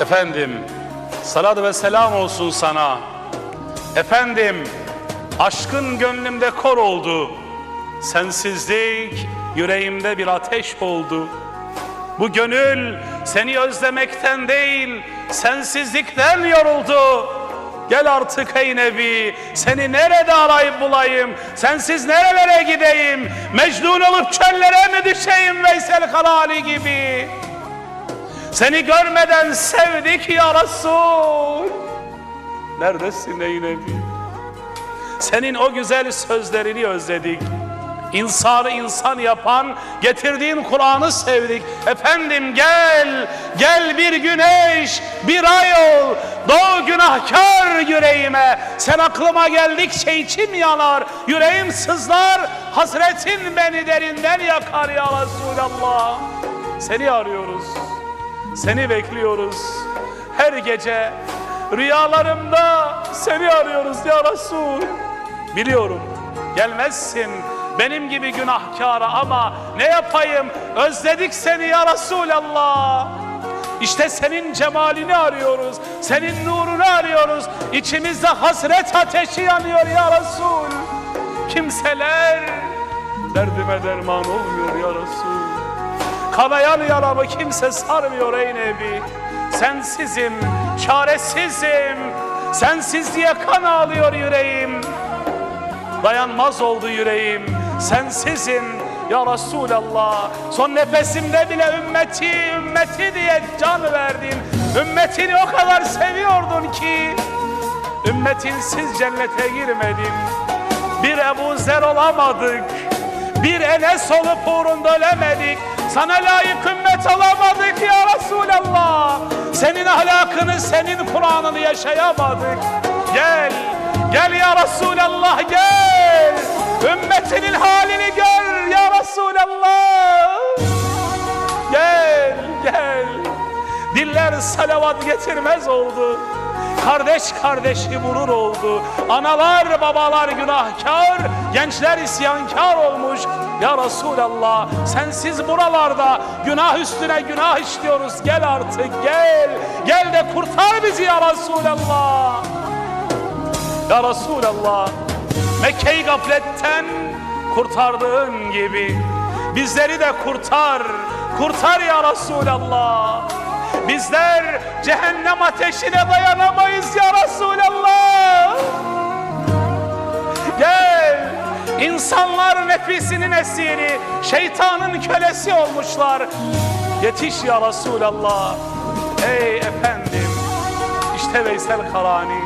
Efendim, salat ve selam olsun sana. Efendim, aşkın gönlümde kor oldu. Sensizlik yüreğimde bir ateş oldu. Bu gönül seni özlemekten değil, sensizlikten yoruldu. Gel artık ey Nebi, seni nerede arayıp bulayım, sensiz nerelere gideyim, Mecnun olup çöllere mi düşeyim Veysel Karali gibi. Seni görmeden sevdik ya Resul. Neredesin ey Nebi? Senin o güzel sözlerini özledik. İnsanı insan yapan getirdiğin Kur'an'ı sevdik. Efendim gel, gel bir güneş, bir ay ol. Doğu günahkar yüreğime. Sen aklıma geldikçe içim yanar. Yüreğim sızlar. Hasretin beni derinden yakar ya Resulallah. Seni arıyoruz. Seni bekliyoruz. Her gece rüyalarımda seni arıyoruz ya Resul. Biliyorum gelmezsin benim gibi günahkara ama ne yapayım özledik seni ya Resulallah. İşte senin cemalini arıyoruz, senin nurunu arıyoruz. İçimizde hasret ateşi yanıyor ya Resul. Kimseler derdime derman olmuyor ya Resul. Kanayan yaramı kimse sarmıyor ey Nebi. Sensizim, çaresizim. Sensizliğe kan ağlıyor yüreğim. Dayanmaz oldu yüreğim. Sensizim ya Resulallah. Son nefesimde bile ümmeti, ümmeti diye can verdin. Ümmetini o kadar seviyordun ki. Ümmetinsiz cennete girmedin. Bir Ebu Zer olamadık. Bir Enes olup uğrunda ölemedik. Sana layık ümmet olamadık ya Resulallah. Senin ahlakını, senin Kur'an'ını yaşayamadık. Gel, gel ya Resulallah gel. Ümmetinin halini gör ya Resulallah. Gel, gel. Diller salavat getirmez oldu. Kardeş kardeşi vurur oldu. Analar babalar günahkar, gençler isyankar olmuş. Ya Resulallah sensiz buralarda günah üstüne günah işliyoruz. Gel artık gel. Gel de kurtar bizi ya Resulallah. Ya Resulallah Mekke'yi gafletten kurtardığın gibi bizleri de kurtar, kurtar ya Resulallah. Bizler cehennem ateşine dayanamayız ya Resulallah. İnsanlar nefisinin esiri, şeytanın kölesi olmuşlar. Yetiş ya Resulallah. Ey efendim, işte Veysel Karani.